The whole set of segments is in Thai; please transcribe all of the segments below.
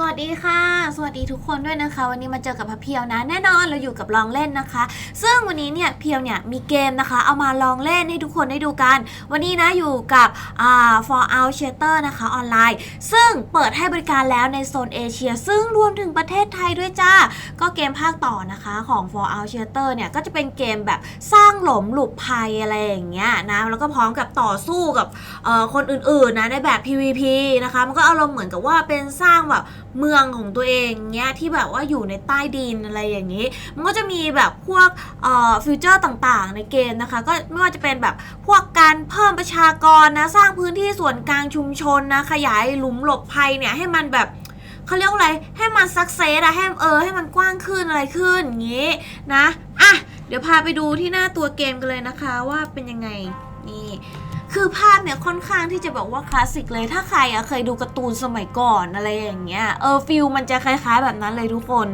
สวัสดีค่ะ สวัสดีทุกคนด้วยนะคะ วันนี้มาเจอกับพะเพียวนะ แน่นอนเราอยู่กับลองเล่นนะคะ ซึ่งวันนี้เนี่ยเพียวเนี่ยมีเกมนะคะ เอามาลองเล่นให้ทุกคนได้ดูกัน วันนี้นะอยู่กับอ่า for out shelter นะคะออนไลน์ ซึ่งเปิดให้บริการแล้วในโซนเอเชีย ซึ่งรวมถึงประเทศไทยด้วยจ้า ก็เกมภาคต่อนะคะของ for out shelter เนี่ยก็จะเป็นเกมแบบสร้างหลมหลุบภัยอะไรอย่างเงี้ยนะแล้วก็พร้อมกับต่อสู้กับเอ่อคนอื่นๆนะในแบบ PVP นะคะมันก็อารมณ์เหมือนกับว่าเป็นสร้างแบบเมืองของตัวเองเงี้ยที่แบบว่าอยู่ในใต้ดินอะไรอย่างนี้ มันก็จะมีแบบพวกเอ่อฟิวเจอร์ต่างๆ ในเกมนะคะ ก็ไม่ว่าจะเป็นแบบพวกการเพิ่มประชากรนะสร้างพื้นที่ส่วนกลางชุมชนนะขยายหลุมหลบภัยเนี่ยให้มันแบบเขาเรียกว่าอะไรให้มันสักเซสอะให้เออให้มันกว้างขึ้นอะไรขึ้นอย่างนี้นะอะเดี๋ยวพาไปดูที่หน้าตัวเกมกันเลยนะคะว่าเป็นยังไง คือภาพเนี่ยค่อนข้างที่จะแบบว่าคลาสสิกเลย ถ้าใครอะเคยดูการ์ตูนสมัยก่อนอะไรอย่างเงี้ย เออฟิลมันจะคล้ายๆแบบนั้นเลยทุกคน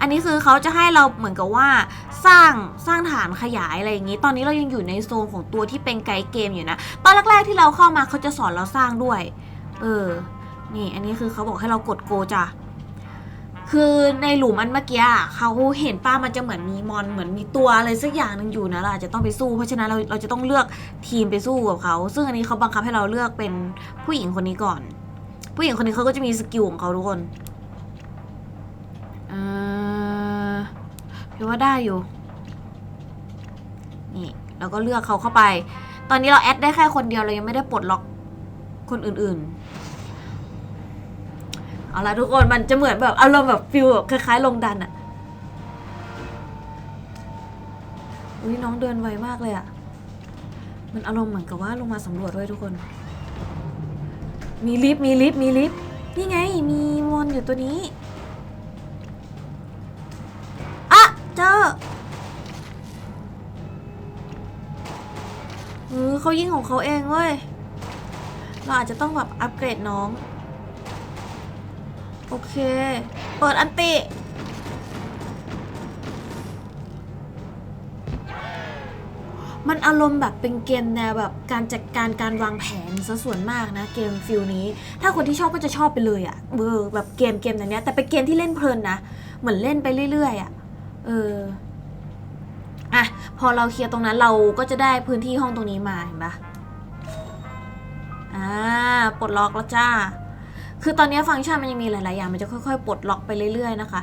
อันนี้คือเขาจะให้เราเหมือนกับว่าสร้างสร้างฐานขยายอะไรอย่างงี้ ตอนนี้เรายังอยู่ในโซนของตัวที่เป็นไกด์เกมอยู่นะ ตอนแรกๆที่เราเข้ามาเขาจะสอนเราสร้างด้วย เออ นี่อันนี้คือเขาบอกให้เรากดโกจ้ะ คือในหลุมอันเมื่อกี้เขาเห็นป้ามันจะเหมือนมีมอนเหมือนมีตัวอะไรสักอย่างหนึ่งอยู่นะเราอาจจะต้องไปสู้ เพราะฉะนั้นเราเราจะต้องเลือกทีมไปสู้กับเขา ซึ่งอันนี้เขาบังคับให้เราเลือกเป็นผู้หญิงคนนี้ก่อน ผู้หญิงคนนี้เขาก็จะมีสกิลของเขาทุกคนเออพี่ว่าได้อยู่ นี่เราก็เลือกเขาเข้าไป ตอนนี้เราแอดได้แค่คนเดียวเรายังไม่ได้ปลดล็อกคนอื่นๆ เอาละทุกคนมันจะเหมือนแบบอารมณ์แบบฟิลแบบคล้ายๆลงดันอะอุ้ยน้องเดินไวมากเลยอะมันอารมณ์เหมือนกับว่าลงมาสำรวจด้วยทุกคน มีลิฟต์มีลิฟต์มีลิฟต์นี่ไงมีมอนอยู่ตัวนี้อะเจอเออเขายิงของเขาเองเว้ยเราอาจจะต้องแบบอัปเกรดน้อง โอเค เปิดอันติ มันอารมณ์แบบเป็นเกมแนวแบบการจัดการการวางแผนซะส่วนมากนะเกมฟิลนี้ ถ้าคนที่ชอบก็จะชอบไปเลยอะ่ะเออแบบเกมเกมแบบเนี้ยแต่เป็นเกมที่เล่นเพลินนะ เหมือนเล่นไปเรื่อยๆอะ่ะเอออะพอเราเคลียร์ตรงนั้นเราก็จะได้พื้นที่ห้องตรงนี้มาเห็นปะอ่าปลดล็อกแล้วจ้า คือตอนนี้ฟังก์ชันมันยังมีหลาย ๆ อย่าง มันจะค่อย ๆ ปลดล็อกไปเรื่อย ๆ นะคะ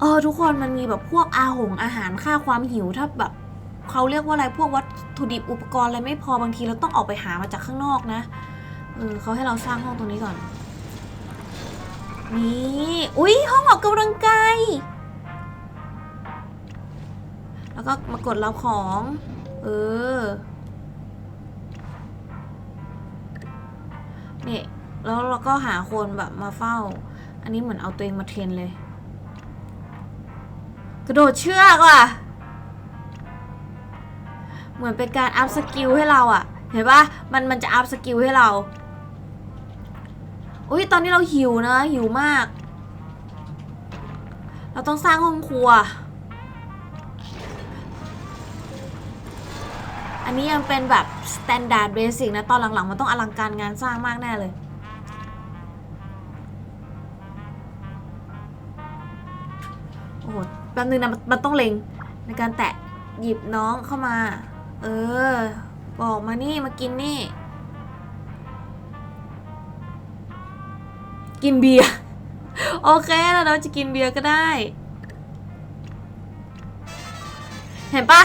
เออทุกคนมันมีแบบพวกอาหงอาหารค่าความหิวถ้าแบบเขาเรียกว่าอะไรพวกวัตถุดิบอุปกรณ์อะไรไม่พอบางทีเราต้องออกไปหามาจากข้างนอกนะเออเขาให้เราสร้างห้องตรงนี้ก่อน นี่อุ๊ยห้องออกกำลังกายแล้วก็มากดรับของ เออ นี่ แล้วเราก็หาคนแบบมาเฝ้า อันนี้เหมือนเอาตัวเองมาเทรนเลย กระโดดเชือกว่ะ เหมือนเป็นการอัพสกิลให้เราอะเห็นปะมันมันจะอัพสกิลให้เรา อุ้ยตอนนี้เราหิวนะ หิวมาก เราต้องสร้างห้องครัว อันนี้ยังเป็นแบบ standard basic นะ ตอนหลังๆ มันต้องอลังการงานสร้างมากแน่เลย แป๊บนึงนะมันต้องเล็งในการแตะหยิบน้องเข้ามา เออ บอกมานี่มากินนี่ กินเบียร์โอเคแล้วเราจะกินเบียร์ก็ได้ เห็นปะ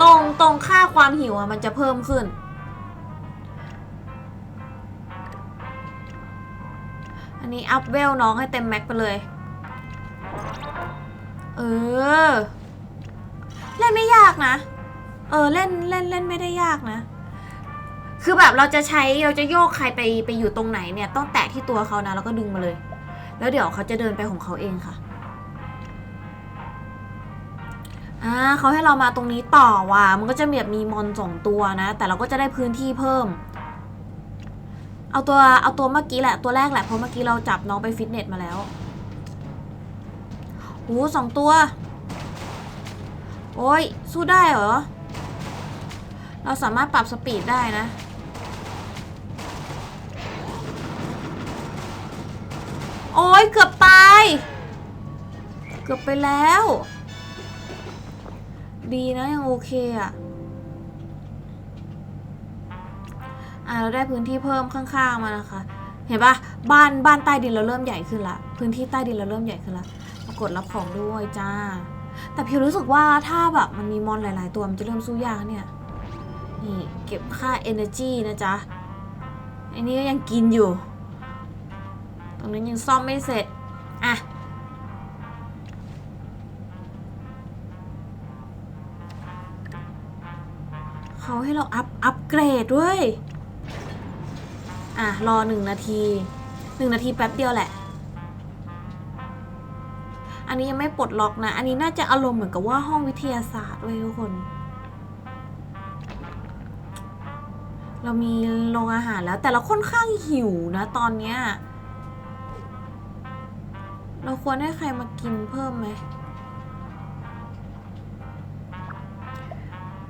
ตรงตรงค่าความหิวอะมันจะเพิ่มขึ้น อันนี้อัพเวลน้องให้เต็มแม็กไปเลย เออ เล่นไม่ยากนะ เออเล่นเล่นเล่นไม่ได้ยากนะ คือแบบเราจะใช้เราจะโยกใครไปไปอยู่ตรงไหนเนี่ย ต้องแตะที่ตัวเขานะแล้วก็ดึงมาเลย แล้วเดี๋ยวเขาจะเดินไปของเขาเองค่ะอ่าเขาให้เรามาตรงนี้ต่อว่ะมันก็จะแบบมีมอนสองตัวนะ แต่เราก็จะได้พื้นที่เพิ่ม เอาตัวเอาตัวเมื่อกี้แหละตัวแรกแหละเพราะเมื่อกี้เราจับน้องไปฟิตเนสมาแล้ว โอ้สองตัว โอ้ย สู้ได้เหรอ เราสามารถปรับสปีดได้นะ โอ้ย เกือบตาย เกือบไปแล้ว ดีนะ ยังโอเคอะอะเราได้พื้นที่เพิ่มข้างๆมานะคะ เห็นปะบ้านบ้านใต้ดินเราเริ่มใหญ่ขึ้นละ พื้นที่ใต้ดินเราเริ่มใหญ่ขึ้นละ กฏรับของด้วยจ้า แต่พิวรู้สึกว่าถ้าแบบมันมีมอนหลาย ๆ ตัวมันจะเริ่มสู้ยากเนี่ย นี่เก็บค่า energy นะจ๊ะไอ้นี่ก็ยังกินอยู่ ตรงนั้นยังซ่อมไม่เสร็จ อะ เขาให้เราอัพ อัพเกรดด้วย อะ รอหนึ่งนาทีหนึ่งนาทีแป๊บเดียวแหละ อันนี้ยังไม่ปลดล็อกนะ อันนี้น่าจะอารมณ์เหมือนกับว่าห้องวิทยาศาสตร์ด้วยทุกคน เรามีโรงอาหารแล้ว แต่เราค่อนข้างหิวนะ ตอนเนี้ย เราควรให้ใครมากินเพิ่มไหม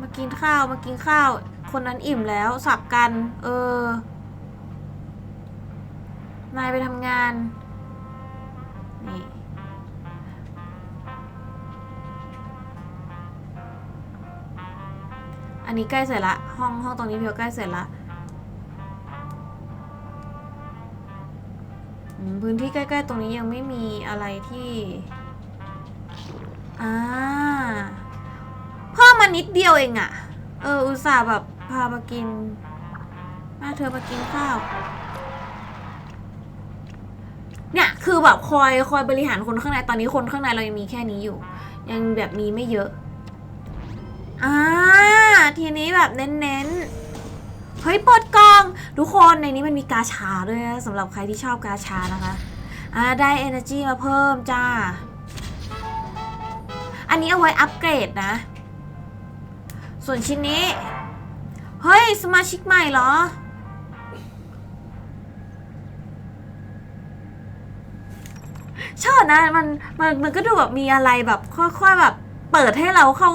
มากินข้าวมากินข้าว คนนั้นอิ่มแล้วสับกัน เออ นายไปทำงาน นี่ อันนี้ใกล้เสร็จละ ห้องห้องตรงนี้เพียวใกล้เสร็จละพื้นที่ใกล้ๆตรงนี้ยังไม่มีอะไรที่อ่าเพิ่มมานิดเดียวเองอะเอออุตส่าห์แบบพามากินมาเธอมากินข้าวเนี่ยคือแบบคอยคอยบริหารคนข้างในตอนนี้คนข้างในเรายังมีแค่นี้อยู่ ยังแบบมีไม่เยอะอ่า ทีนี้แบบเน้นๆ เฮ้ยปิดกล่อง ทุกคนในนี้มันมีกาชาด้วยนะสำหรับใครที่ชอบกาชานะคะอ่าได้ energy มาเพิ่มจ้า อันนี้เอาไว้อัปเกรดนะ ส่วนชิ้นนี้ เฮ้ย สมาชิกใหม่เหรอ ชอบนะ มันมันมันก็ดูแบบมีอะไรแบบค่อยๆแบบ เปิดให้เราเข้า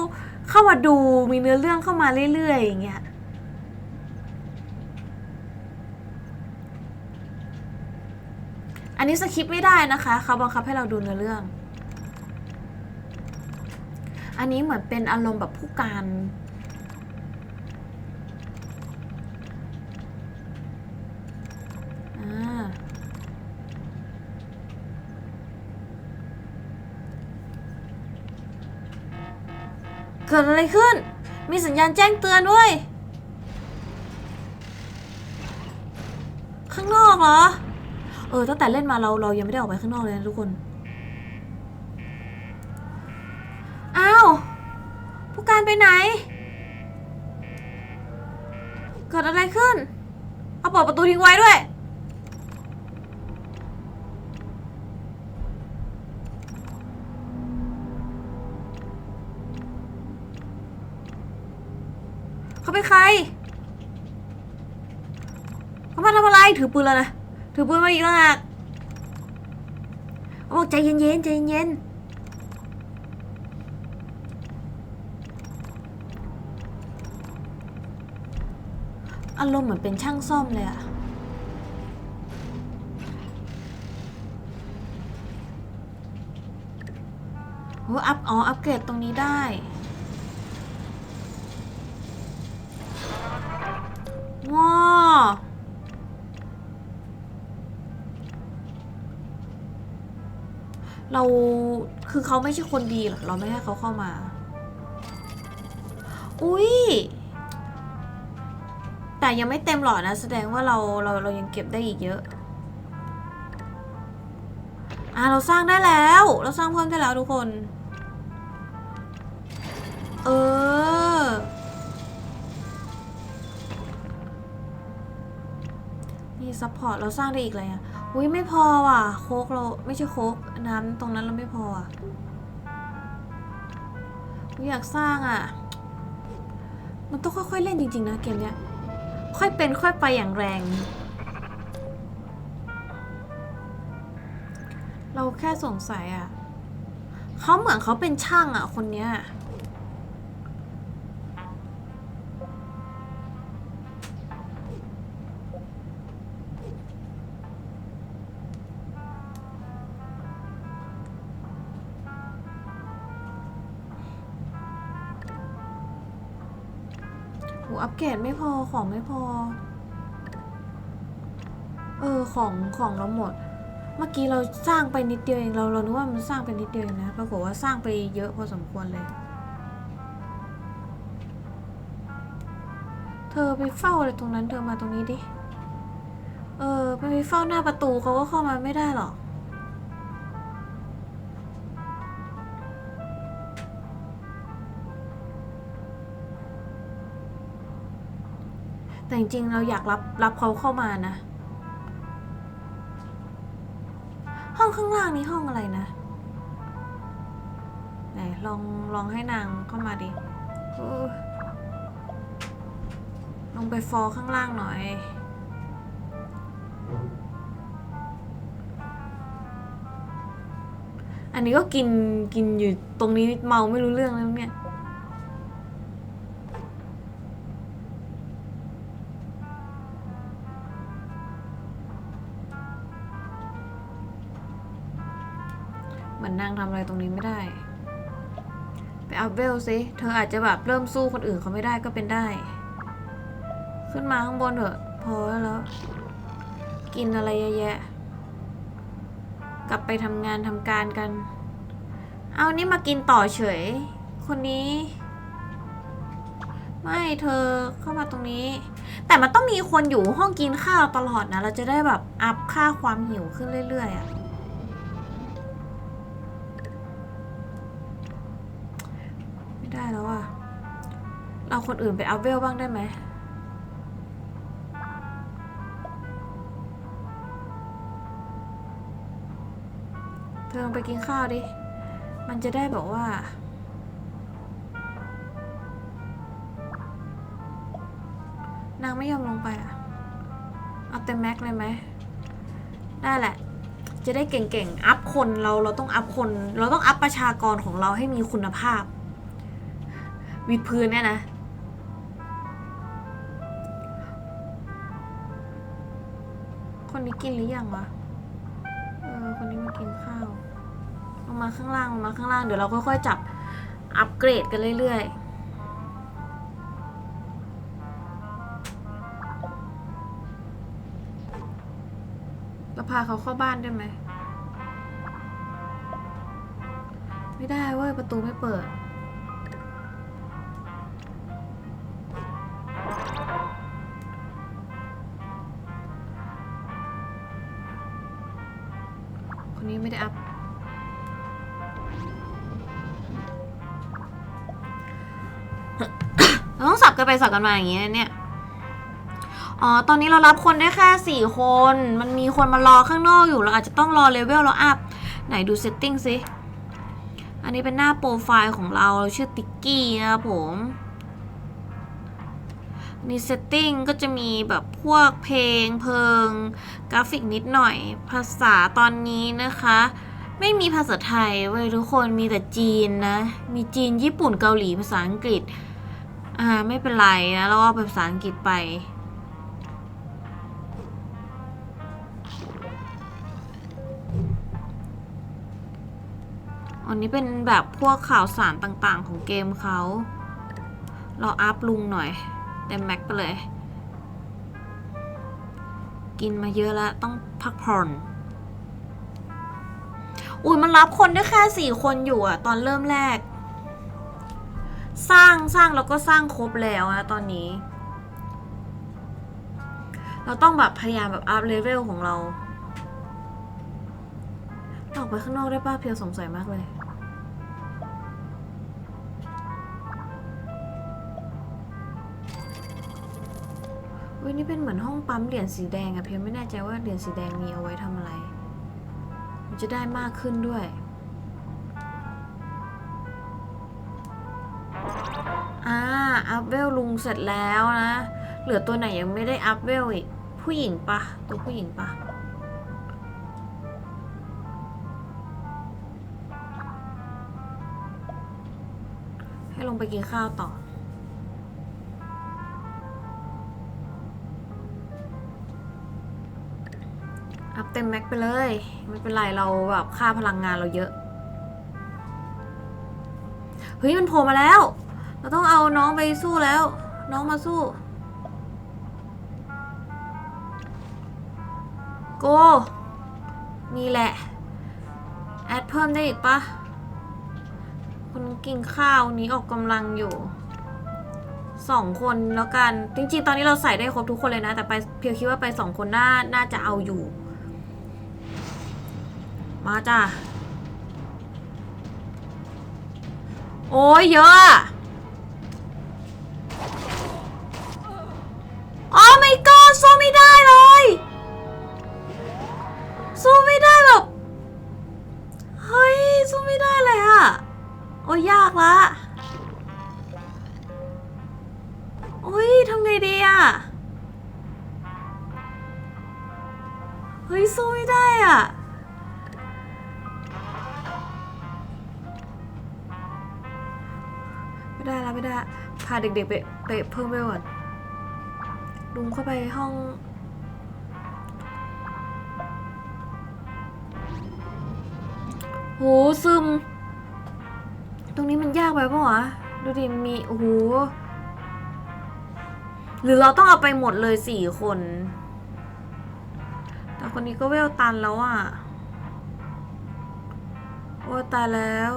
เข้ามาดูมีเนื้อเรื่องเข้ามาเรื่อยๆอย่างเงี้ยอันนี้สคริปไม่ได้นะคะเขาบังคับให้เราดูเนื้อเรื่อง อันนี้เหมือนเป็นอารมณ์แบบผู้การ อ่า เกิดอะไรขึ้น มีสัญญาณแจ้งเตือนด้วย ข้างนอกเหรอ เออ ตั้งแต่เล่นมาเราเรายังไม่ได้ออกไปข้างนอกเลยนะทุกคน อ้าว ผู้การไปไหน เกิดอะไรขึ้น เอาเปิดประตูทิ้งไว้ด้วย ถือปืนแล้วนะ ถือปืนมาอีกแล้วอะบอกใจเย็นๆใจเย็นอารมณ์เหมือนเป็นช่างซ่อมเลยอะโอ้อัพอ๋อ อัปเกรดตรงนี้ได้ ว้า เราคือเขาไม่ใช่คนดีหรอเราไม่ให้เขาเข้ามา อุ้ยแต่ยังไม่เต็มหรอกนะ แสดงว่าเราเราเรายังเก็บได้อีกเยอะอะเราสร้างได้แล้ว เราสร้างเพิ่มได้แล้วทุกคน เออ นี่ซัพพอร์ตเราสร้างได้อีกเลยอะ อุ้ยไม่พอว่ะ โคกเราไม่ใช่โคกน้ำตรงนั้นเราไม่พออะอุ๊ยอยากสร้างอะ มันต้องค่อยๆเล่นจริงๆนะเกมเนี้ย ค่อยเป็นค่อยไปอย่างแรง เราแค่สงสัยอะเขาเหมือนเขาเป็นช่างอะคนเนี้ย อัปเกรดไม่พอของไม่พอ เออของของเราหมด เมื่อกี้เราสร้างไปนิดเดียวเองเราเรานึกว่ามันสร้างไปนิดเดียวเองนะปรากฏว่าสร้างไปเยอะพอสมควรเลย เธอไปเฝ้าอะไรตรงนั้นเธอมาตรงนี้ดิ เออไปเฝ้าหน้าประตูเขาก็เข้ามาไม่ได้หรอก จริงๆ เราอยากรับรับเขาเข้ามานะ ห้องข้างล่างนี้ห้องอะไรนะไหนลองลองให้นางเข้ามาดิลงไปฟอข้างล่างหน่อย อันนี้ก็กินกินอยู่ตรงนี้เมาไม่รู้เรื่องแล้วเนี่ย ตรงนี้ไม่ได้ ไปอัพเวลสิเธออาจจะแบบเริ่มสู้คนอื่นเขาไม่ได้ก็เป็นได้ ขึ้นมาข้างบนเถอะ พอแล้ว กินอะไรเยอะแยะ กลับไปทำงานทำการกัน เอานี่มากินต่อเฉย คนนี้ ไม่เธอเข้ามาตรงนี้ แต่มันต้องมีคนอยู่ห้องกินข้าวตลอดนะ เราจะได้แบบอัพค่าความหิวขึ้นเรื่อยๆอะ เราคนอื่นไปอัพเวลบ้างได้ไหมเธอลงไปกินข้าวดิ มันจะได้แบบว่า นางไม่ยอมลงไปอะเอาเต็มแม็กเลยไหม ได้แหละ จะได้เก่งๆ อัพคนเราเราต้องอัพคน เราต้องอัพประชากรของเราให้มีคุณภาพวิดพื้นเนี่ยนะ กินหรือยังวะ เออ คนนี้มากินข้าว ลงมาข้างล่าง ลงมาข้างล่าง เดี๋ยวเราค่อยๆจับ อัปเกรดกันเรื่อยๆแล้วพาเขาเข้าบ้านได้ไหม ไม่ได้เว้ย ประตูไม่เปิด สับกันไปสับกันมาอย่างเงี้ยเนี่ย อ๋อ ตอนนี้เรารับคนได้แค่สี่คน มันมีคนมารอข้างนอกอยู่ เราอาจจะต้องรอเลเวลเราอัพ ไหนดูเซตติ้งสิ อันนี้เป็นหน้าโปรไฟล์ของเรา เราชื่อติ๊กกี้นะครับผมนี่เซตติ้งก็จะมีแบบพวกเพลงเพลิง กราฟิกนิดหน่อย ภาษาตอนนี้นะคะ ไม่มีภาษาไทยเว้ยทุกคนมีแต่จีนนะ มีจีนญี่ปุ่นเกาหลีภาษาอังกฤษ อ่าไม่เป็นไรนะเราเอาภาษาอังกฤษไป อันนี้เป็นแบบพวกข่าวสารต่างๆของเกมเขา เราอัพลุงหน่อย เต็มแม็กไปเลย กินมาเยอะแล้วต้องพักผ่อนอุ้ยมันรับคนได้แค่สี่คนอยู่อะตอนเริ่มแรก สร้างสร้างแล้วก็สร้างครบแล้วนะตอนนี้ เราต้องแบบพยายามแบบอัพเลเวลของเราออกไปข้างนอกได้ป้าเพียวสงสัยมากเลยเว้ยนี่เป็นเหมือนห้องปั๊มเหรียญสีแดงอะเพียวไม่แน่ใจว่าเหรียญสีแดงมีเอาไว้ทำอะไร มันจะได้มากขึ้นด้วย อัพเวลลุงเสร็จแล้วนะ เหลือตัวไหนยังไม่ได้อัพเวลอีก ผู้หญิงปะตัวผู้หญิงปะให้ลงไปกินข้าวต่ออัพเต็มแม็กไปเลย ไม่เป็นไรเราแบบค่าพลังงานเราเยอะ เฮ้ย มันโผล่มาแล้ว เราต้องเอาน้องไปสู้แล้ว น้องมาสู้ โก นี่แหละ แอดเพิ่มได้อีกปะคนกินข้าวนี้ออกกำลังอยู่สองคนแล้วกัน จริงๆ ตอนนี้เราใส่ได้ครบทุกคนเลยนะ แต่ไปเพียวคิดว่าไปสองคนน่าน่าจะเอาอยู่ มาจ้ะ โอ้ยเยอะ เด็กๆไปไปเพิ่มไปก่อนลุงเข้าไปห้อง โหซึม ตรงนี้มันยากไปปะวะ ดูดิ มี โอ้โห หรือเราต้องเอาไปหมดเลยสี่คน แต่คนนี้ก็เวลตันแล้วอะ โอ้ตายแล้ว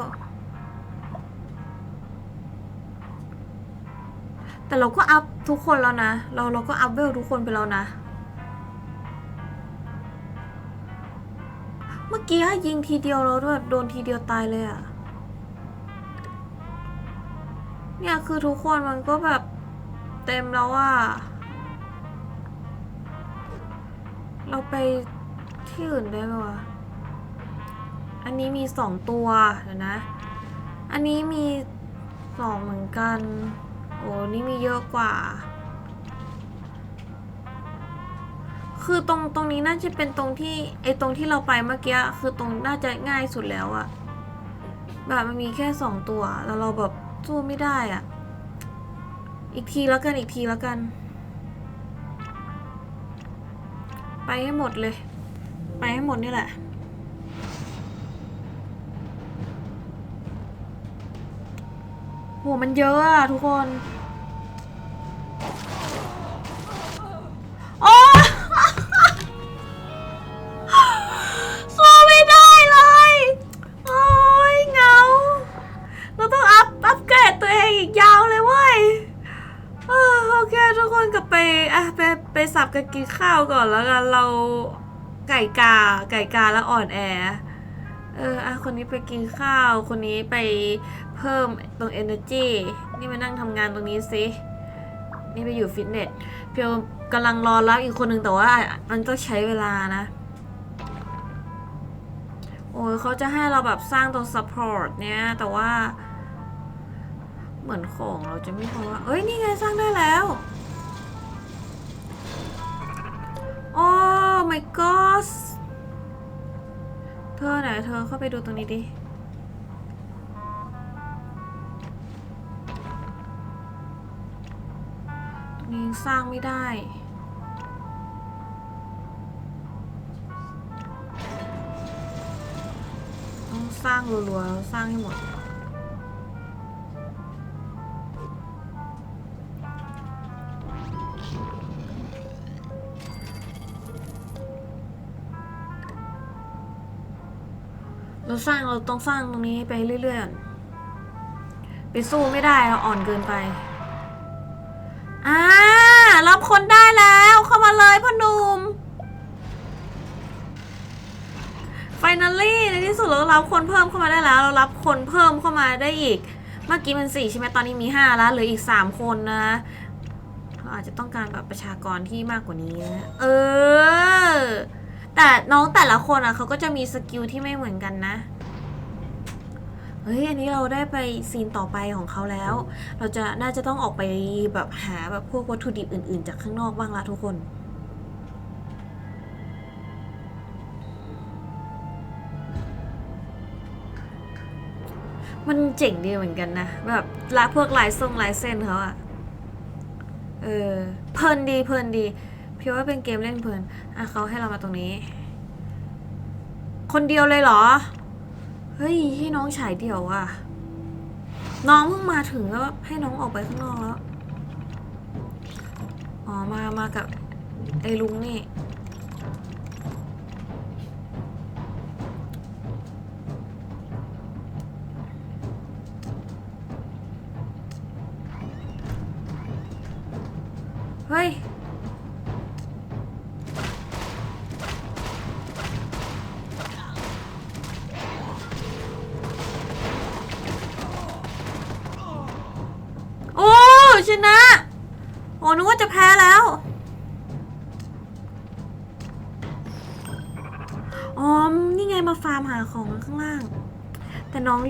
แต่เราก็อัพทุกคนแล้วนะ เราเราก็อัพเวลทุกคนไปแล้วนะ เมื่อกี้ยิงทีเดียวแล้วด้วยโดนทีเดียวตายเลยอะเนี่ยคือทุกคนมันก็แบบเต็มแล้วอะเราไปที่อื่นได้ไหมวะ อันนี้มีสองตัวเดี๋ยวนะ อันนี้มีสองเหมือนกัน โอ้นี่มีเยอะกว่า คือตรงตรงนี้น่าจะเป็นตรงที่ไอตรงที่เราไปเมื่อกี้คือตรงน่าจะง่ายสุดแล้วอะแบบมันมีแค่สองตัว แล้วเราแบบสู้ไม่ได้อะอีกทีแล้วกันอีกทีแล้วกัน ไปให้หมดเลย ไปให้หมดนี่แหละ โหมันเยอะอะทุกคนโอ้สู้ไม่ได้เลยโอ้ยเงา เราต้องอัพอัพเกรดตัวเองอีกยาวเลยเว้ยอ่าโอเคทุกคนกลับไปอะไปไปสับกันกินข้าวก่อนแล้วกันเราไก่กาไก่กาแล้วอ่อนแอเอออะคนนี้ไปกินข้าว คนนี้ไป เพิ่มตรง energy นี่มานั่งทำงานตรงนี้สิ นี่ไปอยู่ฟิตเนส เพียวกำลังรอรับอีกคนหนึ่งแต่ว่ามันก็ใช้เวลานะ โอ้ยเขาจะให้เราแบบสร้างตรง support เนี้ยแต่ว่า เหมือนของเราจะไม่พอว่าเอ้ย นี่ไงสร้างได้แล้วโอ้ my god เธอไหนเธอเข้าไปดูตรงนี้ดิ ยังสร้างไม่ได้ ต้องสร้างรัวๆสร้างให้หมดเราสร้างเราต้องสร้างตรงนี้ไปเรื่อยๆ ไปสู้ไม่ได้เราอ่อนเกินไป รารับคนเพิ่มเข้ามาได้แล้ว เรารับคนเพิ่มเข้ามาได้อีก เมื่อกี้มันสี่ใช่ไหมตอนนี้มีห้าแล้วเหลืออีกสามคนนะเราอาจจะต้องการแบบประชากรที่มากกว่านี้นะเออ แต่น้องแต่ละคนอะเขาก็จะมีสกิลที่ไม่เหมือนกันนะเฮ้ย อันนี้เราได้ไปซีนต่อไปของเขาแล้ว เราจะน่าจะต้องออกไปแบบหาแบบพวกวัตถุดิบอื่น ๆ จากข้างนอกบ้างละทุกคน มันเจ๋งดีเหมือนกันนะ แบบลายพวกลายทรงลายเส้นเขาอะเออเพลินดีเพลินดีพี่ว่าเป็นเกมเล่นเพลินอะเขาให้เรามาตรงนี้ คนเดียวเลยเหรอ เฮ้ย ให้น้องฉายเดี่ยวอะน้องเพิ่งมาถึงแล้วให้น้องออกไปข้างนอกแล้ว อ๋อ มามากับไอ้ลุงนี่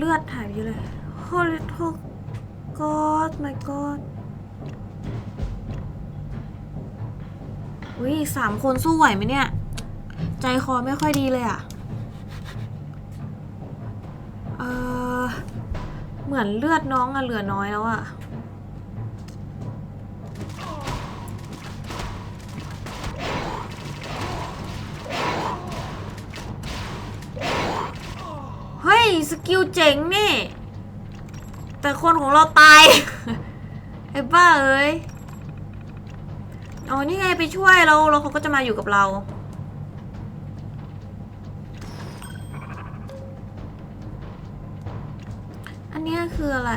เลือดหายไปเยอะเลย Holy oh God my God อุ้ยสามคนสู้ไหวไหมเนี่ย ใจคอไม่ค่อยดีเลยอะ่ะ เออเหมือนเลือดน้องอะเหลือน้อยแล้วอะ สกิลเจ๋งนี่ แต่คนของเราตาย ไอ้บ้าเอ้ยอ๋อนี่ไงไปช่วยเราแล้วเขาก็จะมาอยู่กับเราอันนี้คืออะไร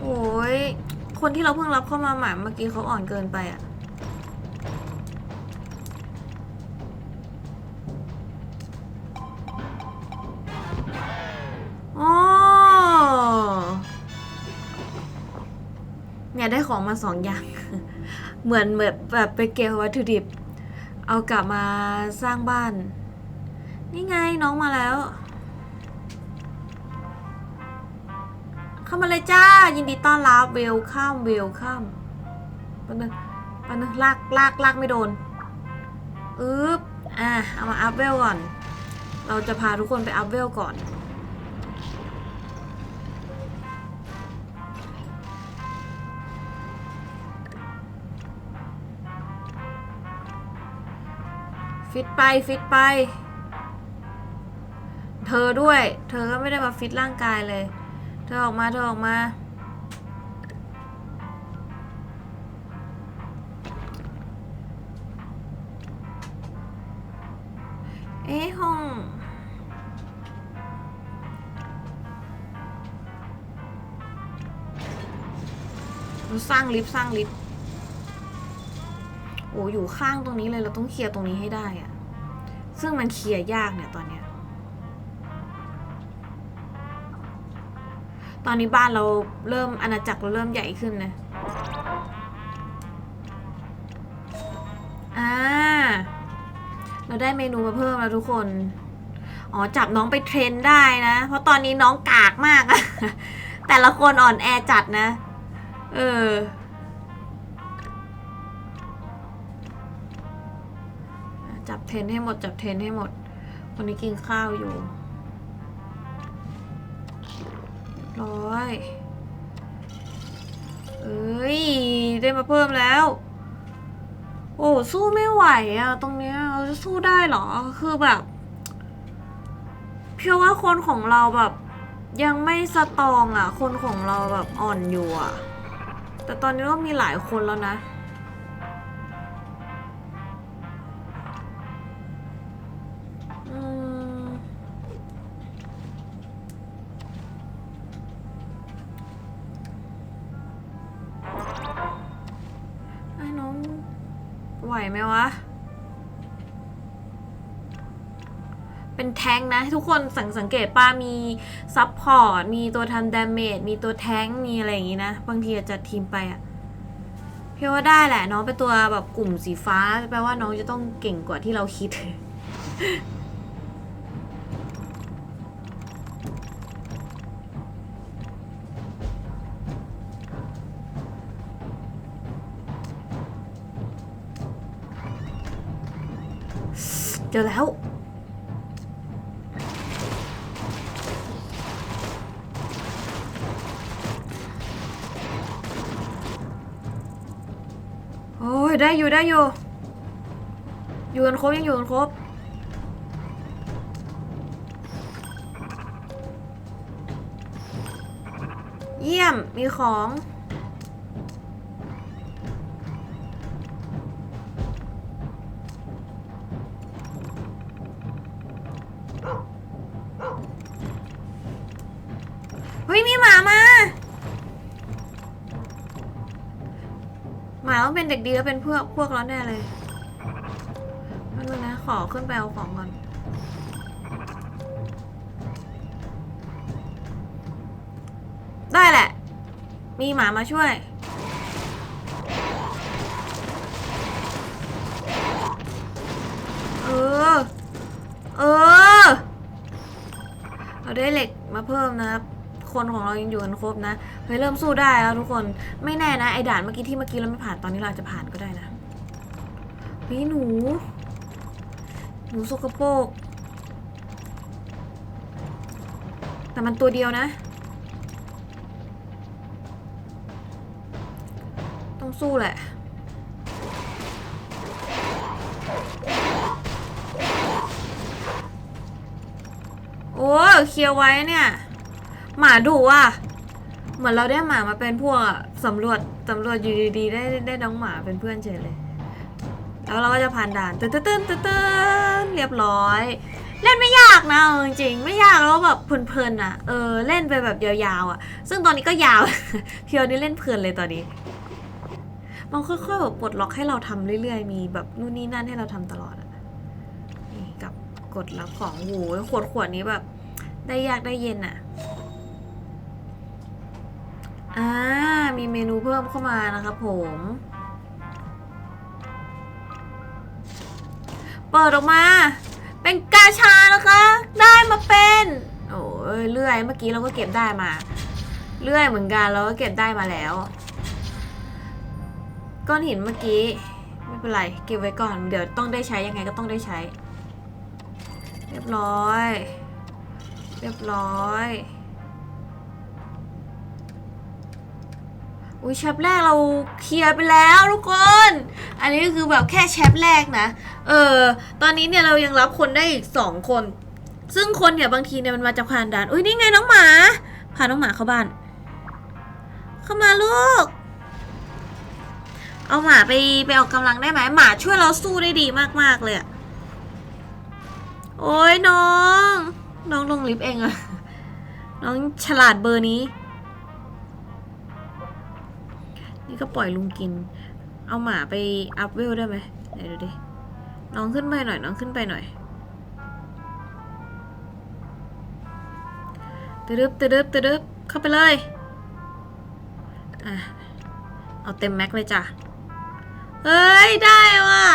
โอ้ย คนที่เราเพิ่งรับเข้ามาใหม่เมื่อกี้เขาอ่อนเกินไปอะ เนี่ยได้ของมาสองอย่าง เหมือนแบบแบบไปเก็บวัตถุดิบ เอากลับมาสร้างบ้าน นี่ไงน้องมาแล้ว เข้ามาเลยจ้า ยินดีต้อนรับเวลข้ามเวลข้ามปันนึงปันนึงลากลากลากไม่โดนอึ๊บอะเอามาอัพเวลก่อน เราจะพาทุกคนไปอัพเวลก่อน ฟิตไปฟิตไป เธอด้วย เธอก็ไม่ได้มาฟิตร่างกายเลย เธอออกมาเธอออกมาเอ๊ะห้องสร้างลิฟต์สร้างลิฟต์ อยู่ข้างตรงนี้เลยเราต้องเคลียร์ตรงนี้ให้ได้อะซึ่งมันเคลียร์ยากเนี่ยตอนเนี้ย ตอนนี้บ้านเราเริ่มอาณาจักรเราเริ่มใหญ่ขึ้นนะอ่า เราได้เมนูมาเพิ่มแล้วทุกคน อ๋อจับน้องไปเทรนได้นะ เพราะตอนนี้น้องกากมากอะแต่ละคนอ่อนแอจัดนะ เออ ทรนให้หมดจับเทรนให้หมดคนนี้กินข้าวอยู่ร้อยเอ้ย ได้มาเพิ่มแล้ว โอ้สู้ไม่ไหวอะตรงเนี้ยเราจะสู้ได้เหรอ คือแบบ เพียวว่าคนของเราแบบ ยังไม่สตองอะคนของเราแบบอ่อนอยู่อะแต่ตอนนี้ก็มีหลายคนแล้วนะ นแท้งนะ ทุกคนสังสังเกตป้ามีซับพอร์ตมีตัวทำดาเมจมีตัวแท้งมีอะไรอย่างงี้นะ บางทีอาจจะทีมไปอะเพี่ว่าได้แหละ น้องเป็นตัวแบบกลุ่มสีฟ้าแปลว่าน้องจะต้องเก่งกว่าที่เราคิดเจอแล้ว ได้อยู่ได้อยู่ อยู่กันครบยังอยู่กันครบเยี่ยมมีของ ด็กดีแล้วเป็นพวกพวกเราแน่เลยไม่รู้นะ ขอขึ้นไปเอาของก่อน ได้แหละ มีหมามาช่วย เออ เออ เราได้เหล็กมาเพิ่มนะครับ คนของเรายังอยู่กันครบนะ เฮ้ยเริ่มสู้ได้แล้วทุกคน ไม่แน่นะไอ้ด่านเมื่อกี้ที่เมื่อกี้เราไม่ผ่านตอนนี้เราอาจจะผ่านก็ได้นะเฮ้ยหนู หนูสกปรกแต่มันตัวเดียวนะ ต้องสู้แหละโอ้เคลียร์ไว้เนี่ย หมาดุอะ เหมือนเราได้หมามาเป็นพวกสำรวจสำรวจอยู่ดีๆได้ได้น้องหมาเป็นเพื่อนเฉยเลย แล้วเราก็จะผ่านด่านตื้นตื้นตื้นตื้นเรียบร้อย เล่นไม่ยากนะจริงๆไม่ยากแล้วแบบเพลินๆอะเออเล่นไปแบบยาวๆอะ ซึ่งตอนนี้ก็ยาวเพียวนี่เล่นเพลินเลยตอนนี้มันค่อยๆแบบปลดล็อกให้เราทำเรื่อยๆ มีแบบนู่นนี่นั่นให้เราทำตลอดอะนี่กับกดรับของโอ้โหขวดขวดนี้แบบ ได้ยากได้เย็นอะ อ่า มีเมนูเพิ่มเข้ามานะครับผม เปิดออกมา เป็นกาชานะคะ ได้มาเป็น โอ้ยเลื่อยเมื่อกี้เราก็เก็บได้มา เลื่อยเหมือนกันเราก็เก็บได้มาแล้ว ก้อนหินเมื่อกี้ไม่เป็นไร เก็บไว้ก่อน เดี๋ยวต้องได้ใช้ยังไงก็ต้องได้ใช้ เรียบร้อย เรียบร้อย อุ้ยแชปแรกเราเคลียร์ไปแล้วทุกคน อันนี้ก็คือแบบแค่แชปแรกนะ เออ ตอนนี้เนี่ยเรายังรับคนได้อีกสองคน ซึ่งคนเนี่ยบางทีเนี่ยมันมาจากผ่านด่านอุ้ยนี่ไงน้องหมา พาน้องหมาเข้าบ้าน เข้ามาลูก เอาหมาไปไปออกกำลังได้ไหมหมาช่วยเราสู้ได้ดีมากๆเลยอะโอ้ยน้อง น้องลงลิฟต์เองอะน้องฉลาดเบอร์นี้ นี่ก็ปล่อยลุงกิน เอาหมาไปอัพเวลได้ไหมไหนดูดิ น้องขึ้นไปหน่อย น้องขึ้นไปหน่อยตะดึบตะดึบตะดึบเข้าไปเลย อะ เอาเต็มแม็กเลยจ้ะ เฮ้ย ได้ว่ะ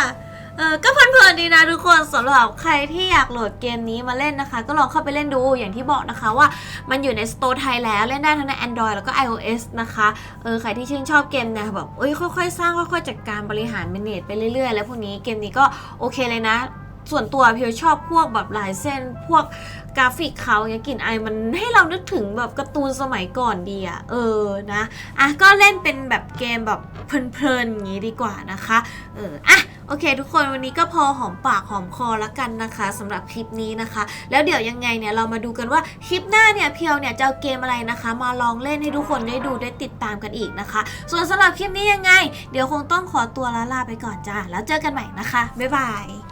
เออก็เพลินๆดีนะทุกคนสำหรับใครที่อยากโหลดเกมนี้มาเล่นนะคะ ก็ลองเข้าไปเล่นดูอย่างที่บอกนะคะว่ามันอยู่ในสโตร์ไทยแล้วเล่นได้ทั้งใน Android แล้วก็ iOS นะคะเออใครที่ชื่นชอบเกมเนี่ยแบบเอ้ยค่อยๆ สร้างค่อยๆจัดการบริหารเมเนจไปเรื่อยๆ แล้วพวกนี้เกมนี้ก็โอเคเลยนะ ส่วนตัวเพียวชอบพวกแบบลายเส้นพวก กราฟิกเขาอย่างกลิ่นไอายมันให้เรานึกถึงแบบการ์ตูนสมัยก่อนดีอะเออนะอะก็เล่นเป็นแบบเกมแบบเพลินๆอย่างนี้ดีกว่านะคะเอออะโอเค ทุกคนวันนี้ก็พอหอมปากหอมคอล้วกันนะคะสำหรับคลิปนี้นะคะ แล้วเดี๋ยวยังไงเนี่ยเรามาดูกันว่าคลิปหน้าเนี่ยเพียวเนี่ยจะเอาเกมอะไรนะคะ มาลองเล่นให้ทุกคนได้ดูได้ติดตามกันอีกนะคะ ส่วนสำหรับคลิปนี้ยังไง เดี๋ยวคงต้องขอตัวลาลาไปก่อนจ้าแล้วเจอกันใหม่นะคะบ๊ายบาย